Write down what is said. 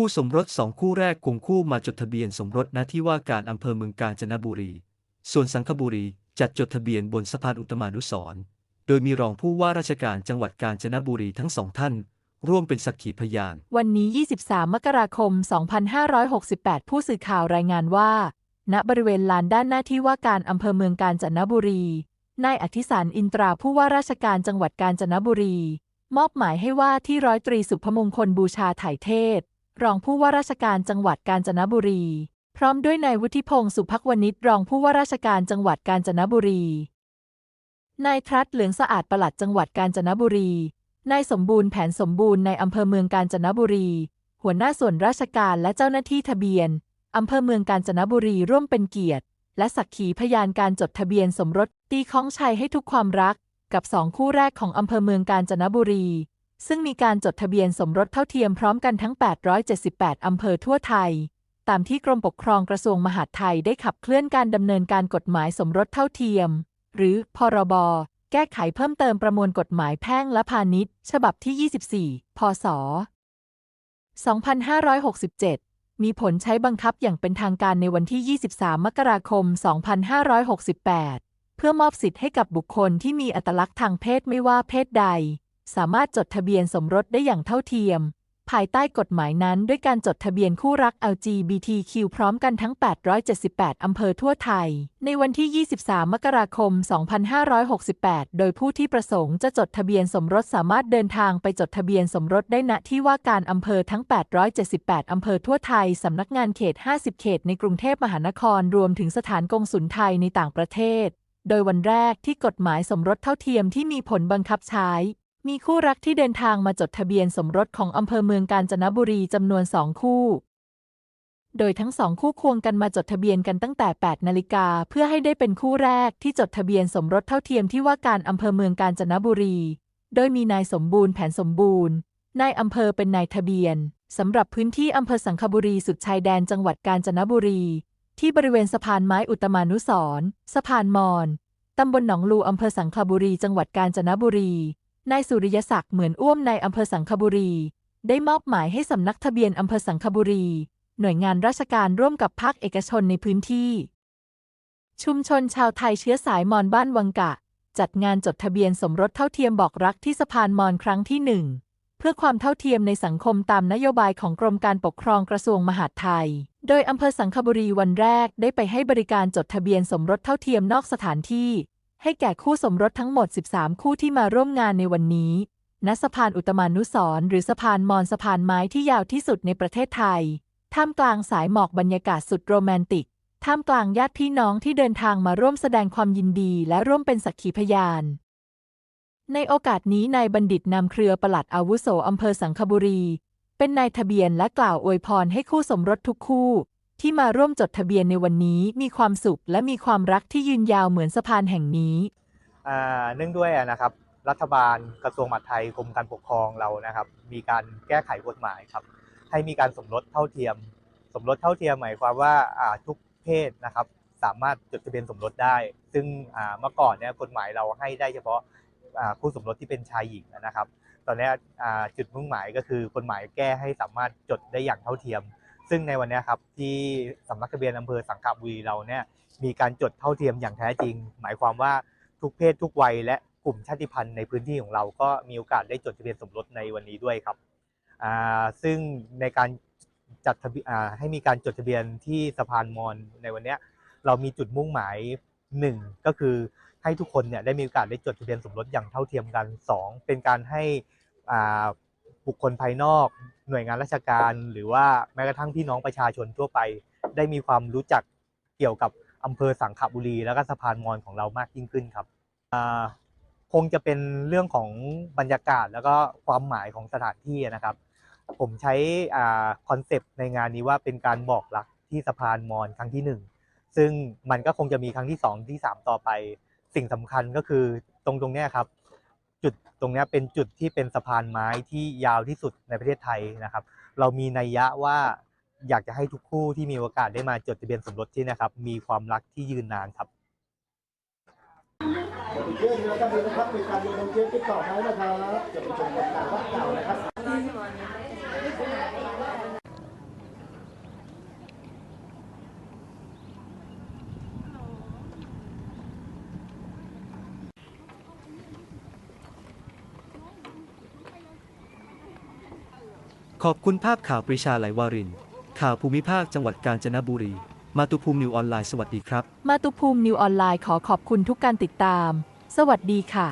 คู่สมรสสองคู่แรกควงคู่มาจดทะเบียนสมรสณที่ว่าการอำเภอเมืองกาญจนบุรี ส่วนสังขบุรีจัดจดทะเบียนบนสะพานอุตมานุสรณ์โดยมีรองผู้ว่าราชการจังหวัดกาญจนบุรีทั้งสองท่าน ร่วมเป็นสักขีพยาน วันนี้ 23 มกราคม 2568 ผู้สื่อข่าวรายงานว่า ณบริเวณลานด้านหน้าที่ว่าการอำเภอเมืองกาญจนบุรี นายอธิสารอินตราผู้ว่าราชการจังหวัดกาญจนบุรี มอบหมายให้ว่าที่ร้อยตรีสุพมงคลบูชาถ่ายเทศ รองผู้ว่าราชการจังหวัดกาญจนบุรี พร้อมด้วยนายวุฒิพงศ์สุภักวณิชรองผู้ว่าราชการจังหวัดกาญจนบุรี นายทรัสเหลืองสะอาดปลัดจังหวัดกาญจนบุรี นายสมบูรณ์แผนสมบูรณ์ในอำเภอเมืองกาญจนบุรี หัวหน้าส่วนราชการและเจ้าหน้าที่ทะเบียนอำเภอเมืองกาญจนบุรีร่วมเป็นเกียรติ และสักขีพยานการจดทะเบียนสมรสตีข้องชัยให้ทุกความรัก กับสองคู่แรกของอำเภอเมืองกาญจนบุรี ซึ่งมีการจดทะเบียนสมรสเท่าเทียมพร้อมกันทั้ง 878 อำเภอทั่วไทย ตามที่กรมปกครองกระทรวงมหาดไทยได้ขับเคลื่อนการดำเนินการกฎหมายสมรสเท่าเทียม หรือ พรบ แก้ไขเพิ่มเติมประมวลกฎหมายแพ่งและพาณิชย์ ฉบับที่ 24 พศ 2567 มีผลใช้บังคับอย่างเป็นทางการในวันที่ 23 มกราคม 2568 เพื่อมอบสิทธิ์ให้กับบุคคลที่มีอัตลักษณ์ทางเพศไม่ว่าเพศใด สามารถจดทะเบียนสมรสได้อย่างเท่าเทียม ภายใต้กฎหมายนั้นด้วยการจดทะเบียนคู่รัก LGBTQ พร้อมกันทั้ง 878 อำเภอทั่วไทย ในวันที่ 23 มกราคม 2568 โดยผู้ที่ประสงค์จะจดทะเบียนสมรสสามารถเดินทางไปจดทะเบียนสมรสได้ณที่ว่าการอำเภอทั้ง 878 อำเภอทั่วไทย สำนักงานเขต 50 เขต ในกรุงเทพมหานคร รวมถึงสถานกงสุลไทยในต่างประเทศ โดยวันแรกที่กฎหมายสมรสเท่าเทียมที่มีผลบังคับใช้ มีคู่รักที่เดินทางมาจดทะเบียนสมรสของอำเภอเมืองกาญจนบุรีจำนวนสองคู่ โดยทั้งสองคู่ควงกันมาจดทะเบียนกันตั้งแต่ 8 นาฬิกาเพื่อให้ได้เป็นคู่แรกที่จดทะเบียนสมรสเท่าเทียมที่ว่าการอำเภอเมืองกาญจนบุรี โดยมีนายสมบูรณ์แผนสมบูรณ์ นายอำเภอเป็นนายทะเบียนสำหรับพื้นที่อำเภอสังขบุรีสุดชายแดนจังหวัดกาญจนบุรี ที่บริเวณสะพานไม้อุตมานุสรสะพานมอนตำบลหนองลูอำเภอสังขบุรีจังหวัดกาญจนบุรี นายสุริยศักดิ์เหมือนอ้วมในอำเภอสังขบุรี ได้มอบหมายให้สำนักทะเบียนอำเภอสังขบุรี หน่วยงานราชการร่วมกับภาคเอกชนในพื้นที่ ชุมชนชาวไทยเชื้อสายมอญบ้านวังกะ จัดงานจดทะเบียนสมรสเท่าเทียมบอกรักที่สะพานมอญครั้งที่หนึ่งเพื่อความเท่าเทียมในสังคมตามนโยบายของกรมการปกครองกระทรวงมหาดไทย โดยอำเภอสังขบุรีวันแรกได้ไปให้บริการจดทะเบียนสมรสเท่าเทียมนอกสถานที่ ให้แก่คู่สมรสทั้งหมด 13 คู่ที่มาร่วมงานในวันนี้ ณ สะพานอุตมานุสร์หรือสะพานมอญสะพานไม้ที่ยาวที่สุดในประเทศไทย ท่ามกลางสายหมอกบรรยากาศสุดโรแมนติก ท่ามกลางญาติพี่น้องที่เดินทางมาร่วมแสดงความยินดีและร่วมเป็นสักขีพยาน ในโอกาสนี้นายบัณฑิตนำเครือประหลัดอาวุโสอำเภอสังขบุรี เป็นนายทะเบียนและกล่าวอวยพรให้คู่สมรสทุกคู่ ที่มาร่วมจดทะเบียนในวันนี้มีความสุขและมีความรักที่ยืนยาวเหมือนสะพานแห่งนี้ อ่าเนื่องด้วยอะนะครับ รัฐบาลกระทรวงมหาดไทยกรมการปกครองเรานะครับ มีการแก้ไขกฎหมายครับ ให้มีการสมรสเท่าเทียม สมรสเท่าเทียมหมายความว่าอ่าทุกเพศนะครับ สามารถจดทะเบียนสมรสได้ ซึ่งอ่าเมื่อก่อนเนี่ยกฎหมายเราให้ได้เฉพาะอ่าคู่สมรสที่เป็นชายหญิงนะครับ ตอนนี้อ่าจุดมุ่งหมายก็คือกฎหมายแก้ให้สามารถจดได้อย่างเท่าเทียม ซึ่งในวันนี้ครับที่สำนักทะเบียนอำเภอสังขบุรีเราเนี่ยมีการจดเท่าเทียมอย่างแท้จริง หมายความว่าทุกเพศทุกวัยและกลุ่มชาติพันธุ์ในพื้นที่ของเราก็มีโอกาสได้จดทะเบียนสมรสในวันนี้ด้วยครับอ่าซึ่งในการจัดทะเบียนให้มีการจดทะเบียนที่สะพานมอญในวันนี้เรามีจุดมุ่งหมายหนึ่งก็คือให้ทุกคนเนี่ยได้มีโอกาสได้จดทะเบียนสมรสอย่างเท่าเทียมกันสองเป็นการให้อ่า บุคคลภายนอก หน่วยงานราชการ หรือว่าแม้กระทั่งพี่น้องประชาชนทั่วไป ได้มีความรู้จักเกี่ยวกับอำเภอสังขบุรี แล้วก็สะพานมอญของเรามากยิ่งขึ้นครับคงจะเป็นเรื่องของบรรยากาศแล้วก็ความหมายของสถานที่นะครับ ผมใช้คอนเซปต์ในงานนี้ว่าเป็นการบอกรักที่สะพานมอญครั้งที่หนึ่งซึ่งมันก็คงจะมีครั้งที่สองที่สามต่อไป สิ่งสำคัญก็คือตรงตรงนี้ครับ จุดตรงนี้เป็นจุดที่เป็นสะพานไม้ที่ยาวที่สุดในประเทศไทยนะครับ เรามีนัยยะว่าอยากจะให้ทุกคู่ที่มีโอกาสได้มาจดทะเบียนสมรสที่นะครับ มีความรักที่ยืนนานครับเรื่องนี้นะครับนะครับเป็นการลงเทปติดต่อไว้นะครับจะไปชมกันตามวัดเก่านะครับ ขอบคุณภาพข่าวปรีชาไหลวาริน ข่าวภูมิภาคจังหวัดกาญจนบุรี มาตุภูมินิวออนไลน์สวัสดีครับ มาตุภูมินิวออนไลน์ขอขอบคุณทุกการติดตาม สวัสดีค่ะ